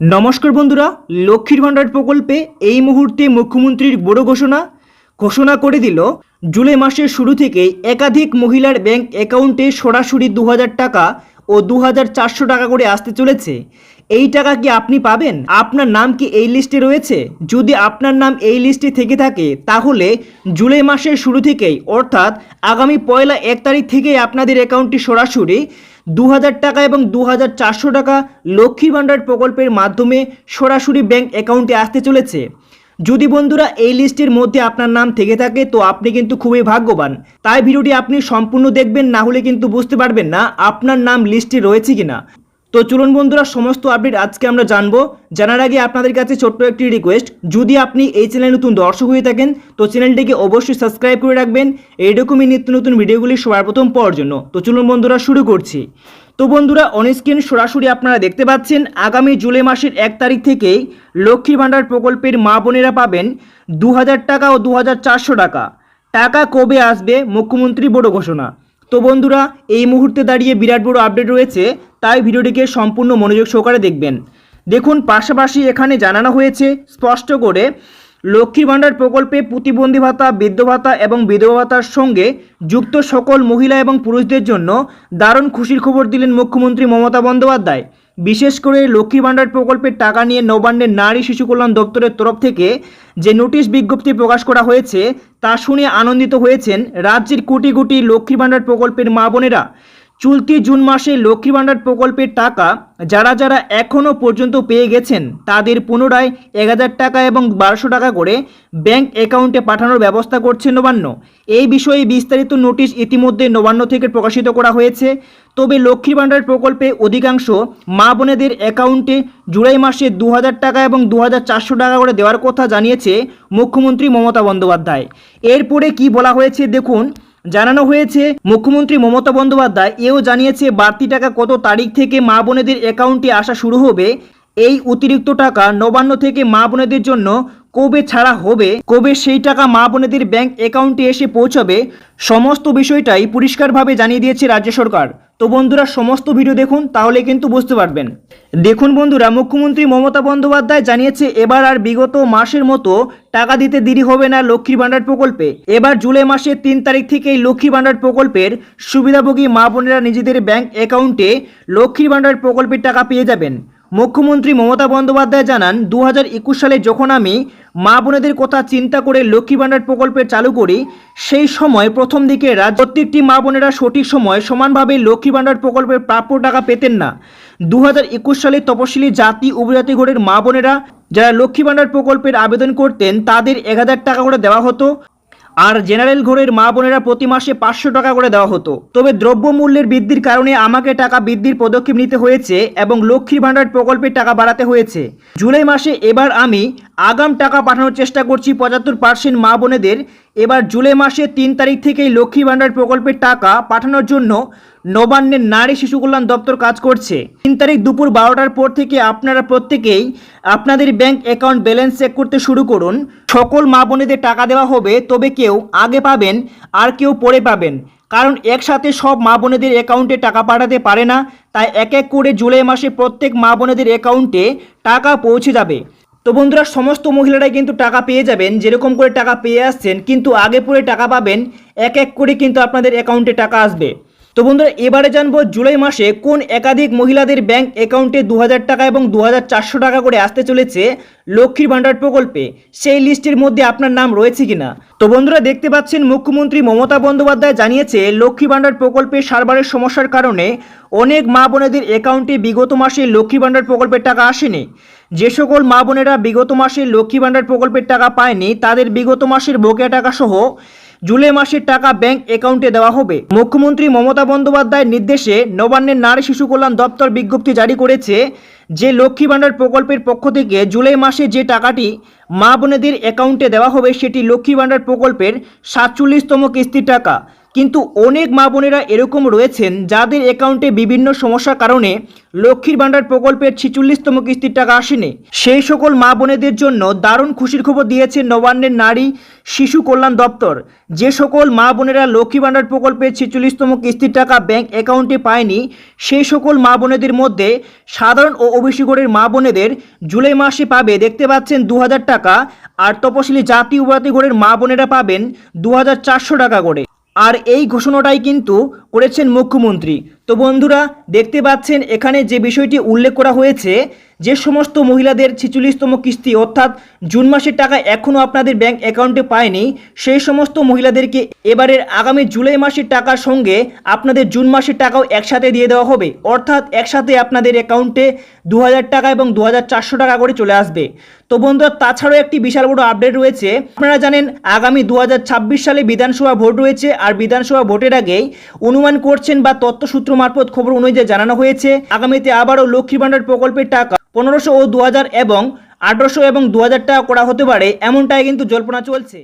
নমস্কার বন্ধুরা, লক্ষ্মীর ভাণ্ডার প্রকল্পে এই মুহূর্তে মুখ্যমন্ত্রীর বড় ঘোষণা। ঘোষণা করে দিল, জুলাই মাসের শুরু থেকেই একাধিক মহিলার ব্যাংক অ্যাকাউন্টে সরাসরি দু হাজার টাকা ও দু হাজার চারশো টাকা করে আসতে চলেছে। এই টাকা কি আপনি পাবেন? আপনার নাম কি এই লিস্টে রয়েছে? যদি আপনার নাম এই লিস্টে থেকে থাকে, তাহলে জুলাই মাসের শুরু থেকেই, অর্থাৎ আগামী পয়লা এক তারিখ থেকেই আপনাদের অ্যাকাউন্টটি সরাসরি দু হাজার টাকা এবং দু হাজার চারশো টাকা লক্ষ্মী ভাণ্ডার প্রকল্পের মাধ্যমে সরাসরি ব্যাংক অ্যাকাউন্টে আসতে চলেছে। যদি বন্ধুরা এই লিস্টের মধ্যে আপনার নাম থেকে থাকে, তো আপনি কিন্তু খুবই ভাগ্যবান। তাই ভিডিওটি আপনি সম্পূর্ণ দেখবেন, না হলে কিন্তু বুঝতে পারবেন না আপনার নাম লিস্টে রয়েছে কিনা। তো চলুন বন্ধুরা, সমস্ত আপডেট আজকে আমরা জানব। জানার আগে আপনাদের কাছে ছোট্ট একটি রিকোয়েস্ট যদি আপনি এই চ্যানেলে নতুন দর্শক হয়ে থাকেন, তো চ্যানেলটিকে অবশ্যই সাবস্ক্রাইব করে রাখবেন। এইরকমই নিত্য নতুন ভিডিওগুলি সবার প্রথম পাওয়ার জন্য। তো চলুন বন্ধুরা, শুরু করছি। তো বন্ধুরা অনস্ক্রিন সরাসরি আপনারা দেখতে পাচ্ছেন, আগামী জুলাই মাসের এক তারিখ থেকেই লক্ষ্মী ভাণ্ডার প্রকল্পের মা বোনেরা পাবেন দু হাজার টাকা ও দু হাজার চারশো টাকা। টাকা কবে আসবে? মুখ্যমন্ত্রী বড় ঘোষণা। তো বন্ধুরা, এই মুহূর্তে দাঁড়িয়ে বিরাট বড় আপডেট রয়েছে। তাই ভিডিওটিকে সম্পূর্ণ মনোযোগ সহকারে দেখবেন। দেখুন, পাশাপাশি এখানে জানানো হয়েছে, স্পষ্ট করে লক্ষ্মীর ভাণ্ডার প্রকল্পে প্রতিবন্ধী ভাতা, বৃদ্ধ ভাতা এবং বিধবা ভাতার সঙ্গে যুক্ত সকল মহিলা এবং পুরুষদের জন্য দারুণ খুশির খবর দিলেন মুখ্যমন্ত্রী মমতা বন্দ্যোপাধ্যায়। বিশেষ করে লক্ষ্মী ভাণ্ডার প্রকল্পের টাকা নিয়ে নবান্নের নারী শিশু কল্যাণ দপ্তরের তরফ থেকে যে নোটিশ বিজ্ঞপ্তি প্রকাশ করা হয়েছে, তা শুনে আনন্দিত হয়েছেন রাজ্যের কোটি কোটি লক্ষ্মী ভাণ্ডার প্রকল্পের মা বোনেরা। চলতি জুন মাসে লক্ষ্মী ভাণ্ডার প্রকল্পের টাকা যারা যারা এখনও পর্যন্ত পেয়ে গেছেন, তাদের পুনরায় এক হাজার টাকা এবং বারোশো টাকা করে ব্যাংক অ্যাকাউন্টে পাঠানোর ব্যবস্থা করছে নবান্ন। এই বিষয়ে বিস্তারিত নোটিশ ইতিমধ্যে নবান্ন থেকে প্রকাশিত করা হয়েছে। তবে লক্ষ্মী ভাণ্ডার প্রকল্পে অধিকাংশ মা বোনেদের অ্যাকাউন্টে জুলাই মাসে দু হাজার টাকা এবং দু হাজার চারশো টাকা করে দেওয়ার কথা জানিয়েছে মুখ্যমন্ত্রী মমতা বন্দ্যোপাধ্যায়। এরপরে কি বলা হয়েছে দেখুন জানানো হয়েছে, মুখ্যমন্ত্রী মমতা বন্দ্যোপাধ্যায় এও জানিয়েছে বাড়তি টাকা কত তারিখ থেকে মা বোনেদের অ্যাকাউন্টে আসা শুরু হবে। এই অতিরিক্ত টাকা নবান্ন থেকে মা বোনেদের জন্য কবে ছাড়া হবে, কবে সেই টাকা মা বোনেদের ব্যাংক অ্যাকাউন্টে এসে পৌঁছাবে, সমস্ত বিষয়টাই পরিষ্কারভাবে জানিয়ে দিয়েছে রাজ্য সরকার। তো বন্ধুরা, সমস্ত ভিডিও দেখুন তাহলে কিন্তু বুঝতে পারবেন। দেখুন বন্ধুরা, মুখ্যমন্ত্রী মমতা বন্দ্যোপাধ্যায় জানিয়েছে, এবার আর বিগত মাসের মতো টাকা দিতে দেরি হবে না লক্ষ্মীর ভাণ্ডার প্রকল্পে। এবার জুলাই মাসের তিন তারিখ থেকে এই লক্ষ্মীর ভাণ্ডার প্রকল্পের সুবিধাভোগী মা বোনেরা নিজেদের ব্যাংক অ্যাকাউন্টে লক্ষ্মীর ভাণ্ডার প্রকল্পের টাকা পেয়ে যাবেন। মুখ্যমন্ত্রী মমতা বন্দ্যোপাধ্যায় জানান দু হাজার একুশ সালে যখন আমি মা বোনেদের কথা চিন্তা করে লক্ষ্মী ভাণ্ডার প্রকল্পের চালু করি, সেই সময় প্রথম দিকে রাজ্য প্রত্যেকটি মা বোনেরা সঠিক সময় সমানভাবে লক্ষ্মী ভাণ্ডার প্রকল্পের প্রাপ্য টাকা পেতেন না। দু হাজার একুশ সালে তপশিলি জাতি, উপজাতি ঘরের মা বোনেরা যারা লক্ষ্মী ভাণ্ডার প্রকল্পের আবেদন করতেন, তাদের এক হাজার টাকা করে দেওয়া হতো। আর জেনারেল ঘরের মা বোনেরা প্রতি মাসে পাঁচশো টাকা করে দেওয়া হতো। তবে দ্রব্যমূল্যের বৃদ্ধির কারণে আমাকে টাকা বৃদ্ধির পদক্ষেপ নিতে হয়েছে এবং লক্ষ্মীর ভাণ্ডার প্রকল্পের টাকা বাড়াতে হয়েছে। জুলাই মাসে এবার আমি আগাম টাকা পাঠানোর চেষ্টা করছি পঁচাত্তর পার্সেন্ট মা বোনেদের। এবার জুলাই মাসে তিন তারিখ থেকেই লক্ষ্মী ভাণ্ডার প্রকল্পের টাকা পাঠানোর জন্য নবান্নের নারী শিশু কল্যাণ দপ্তর কাজ করছে। তিন তারিখ দুপুর বারোটার পর থেকে আপনারা প্রত্যেকেই আপনাদের ব্যাংক অ্যাকাউন্ট ব্যালেন্স চেক করতে শুরু করুন। সকল মা বোনেদের টাকা দেওয়া হবে, তবে কেউ আগে পাবেন, আর কেউ পরে পাবেন। কারণ একসাথে সব মা বোনেদের অ্যাকাউন্টে টাকা পাঠাতে পারে না, তাই এক এক করে জুলাই মাসে প্রত্যেক মা বোনেদের অ্যাকাউন্টে টাকা পৌঁছে যাবে। তো বন্ধুরা, সমস্ত মহিলারাই কিন্তু টাকা পেয়ে যাবেন, যেরকম করে টাকা পেয়ে আসছেন, কিন্তু আগে পরে টাকা পাবেন, এক এক করে কিন্তু আপনাদের অ্যাকাউন্টে টাকা আসবে। তো বন্ধুরা, এবারে জানব জুলাই মাসে কোন একাধিক মহিলাদের ব্যাংক অ্যাকাউন্টে দু হাজার টাকা এবং দু হাজার চারশো টাকা করে আসতে চলেছে লক্ষ্মীর ভাণ্ডার প্রকল্পে? সেই লিস্টের মধ্যে আপনার নাম রয়েছে কিনা? তো বন্ধুরা, দেখতে পাচ্ছেন, মুখ্যমন্ত্রী মমতা বন্দ্যোপাধ্যায় জানিয়েছে লক্ষ্মী ভাণ্ডার প্রকল্পে সার্ভারের সমস্যার কারণে অনেক মা বোনেদের অ্যাকাউন্টে বিগত মাসে লক্ষ্মী ভাণ্ডার প্রকল্পের টাকা আসেনি। যে সকল মা বোনেরা বিগত মাসে লক্ষ্মী ভাণ্ডার প্রকল্পের টাকা পায়নি, তাদের বিগত মাসের বকেয়া টাকা সহ জুলাই মাসের টাকা ব্যাংক অ্যাকাউন্টে দেওয়া হবে। মুখ্যমন্ত্রী মমতা বন্দ্যোপাধ্যায়ের নির্দেশে নবান্নের নারী শিশু কল্যাণ দপ্তর বিজ্ঞপ্তি জারি করেছে যে লক্ষ্মী ভাণ্ডার প্রকল্পের পক্ষ থেকে জুলাই মাসে যে টাকাটি মা বোনেদের অ্যাকাউন্টে দেওয়া হবে, সেটি লক্ষ্মী ভাণ্ডার প্রকল্পের সাতচল্লিশতম কিস্তির টাকা। কিন্তু অনেক মা বোনেরা এরকম রয়েছেন যাদের অ্যাকাউন্টে বিভিন্ন সমস্যার কারণে লক্ষ্মীর ভাণ্ডার প্রকল্পের ছিচল্লিশতম কিস্তির টাকা আসেনি। সেই সকল মা বোনেদের জন্য দারুণ খুশির খবর দিয়েছে নবান্নের নারী শিশু কল্যাণ দপ্তর। যে সকল মা বোনেরা লক্ষ্মী ভাণ্ডার প্রকল্পের ছেচল্লিশতম কিস্তির টাকা ব্যাংক অ্যাকাউন্টে পায়নি, সেই সকল মা বোনেদের মধ্যে সাধারণ ও গড়ের মা বোনেদের জুলাই মাসে পাবে, দেখতে পাচ্ছেন দু হাজার টাকা। আর তপশিলি জাতি উপজাতি গড়ের মা বোনেরা পাবেন দু হাজার চারশো টাকা করে। আর এই ঘোষণাটাই কিন্তু করেছেন মুখ্যমন্ত্রী। তো বন্ধুরা, দেখতে পাচ্ছেন, এখানে যে বিষয়টি উল্লেখ করা হয়েছে, যে সমস্ত মহিলাদের ছিচল্লিশতম কিস্তি, অর্থাৎ জুন মাসের টাকা এখনও আপনাদের ব্যাংক অ্যাকাউন্টে পায়নি, সেই সমস্ত মহিলাদেরকে এবারের আগামী জুলাই মাসের টাকার সঙ্গে আপনাদের জুন মাসের টাকাও একসাথে দিয়ে দেওয়া হবে। অর্থাৎ একসাথে আপনাদের অ্যাকাউন্টে দু হাজার টাকা এবং দু হাজার চারশো টাকা করে চলে আসবে। তো বন্ধুরা, তাছাড়াও একটি বিশাল বড় আপডেট রয়েছে। আপনারা জানেন, আগামী দু হাজার ছাব্বিশ সালে বিধানসভা ভোট রয়েছে, আর বিধানসভা ভোটের আগেই অনুমান করছেন বা তথ্যসূত্র মারফত খবর অনুযায়ী জানানো হয়েছে, আগামীতে আবারও লক্ষ্মী ভাণ্ডার প্রকল্পের টাকা পনেরোশো ও দু হাজার এবং আঠারোশো এবং দু হাজার টাকা করা হতে পারে, এমনটাই কিন্তু জল্পনা চলছে।